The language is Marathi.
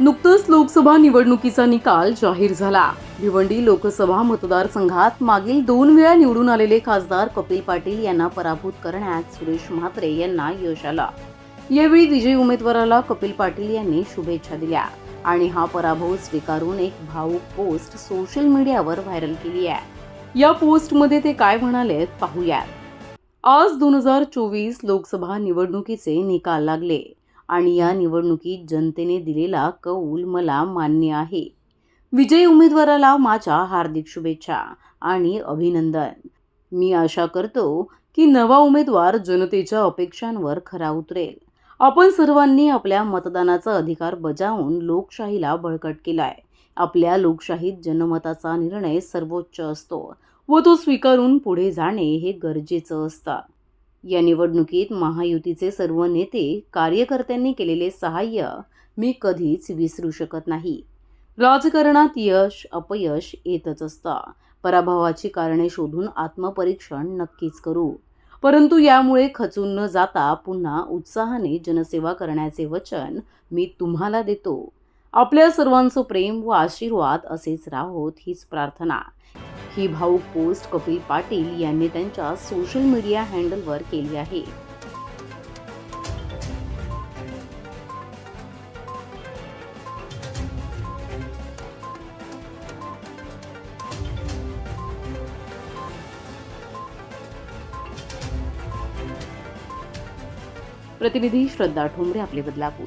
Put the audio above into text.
नुकतंच लोकसभा निवडणुकीचा निकाल जाहीर झाला. भिवंडी लोकसभा मतदारसंघात मागील दोन वेळा निवडून आलेले खासदार कपिल पाटील यांना पराभूत करण्यात सुरेश म्हात्रे यांना यश आलं. यावेळी विजयी उमेदवाराला कपिल पाटील यांनी शुभेच्छा दिल्या आणि हा पराभव स्वीकारून एक भाऊक पोस्ट सोशल मीडियावर व्हायरल केली आहे. या पोस्टमध्ये ते काय म्हणाले पाहूयात. आज दोन हजार चोवीस लोकसभा निवडणुकीचे निकाल लागले. आणि या निवडणुकीत जनतेने दिलेला कौल मला मान्य आहे. विजयी उमेदवाराला माझ्या हार्दिक शुभेच्छा आणि अभिनंदन. मी आशा करतो की नवा उमेदवार जनतेच्या अपेक्षांवर खरा उतरेल. आपण सर्वांनी आपल्या मतदानाचा अधिकार बजावून लोकशाहीला बळकट केलाय. आपल्या लोकशाहीत जनमताचा निर्णय सर्वोच्च असतो व तो स्वीकारून पुढे जाणे हे गरजेचं असतं. या निवडणुकीत महायुतीचे सर्व नेते कार्यकर्त्यांनी केलेले सहाय्य मी कधीच विसरू शकत नाही. राजकारणात यश अपयश येतच असतं. पराभवाची कारणे शोधून आत्मपरीक्षण नक्कीच करू. परंतु यामुळे खचून न जाता पुन्हा उत्साहाने जनसेवा करण्याचे वचन मी तुम्हाला देतो. आपल्या सर्वांचं प्रेम व आशीर्वाद असेच राहोत हीच प्रार्थना. ही भाऊक पोस्ट कपिल पाटील यांनी त्यांच्या सोशल मीडिया हँडलवर केली आहे. प्रतिनिधी श्रद्धा ठोंबरे आपले बदलापूर.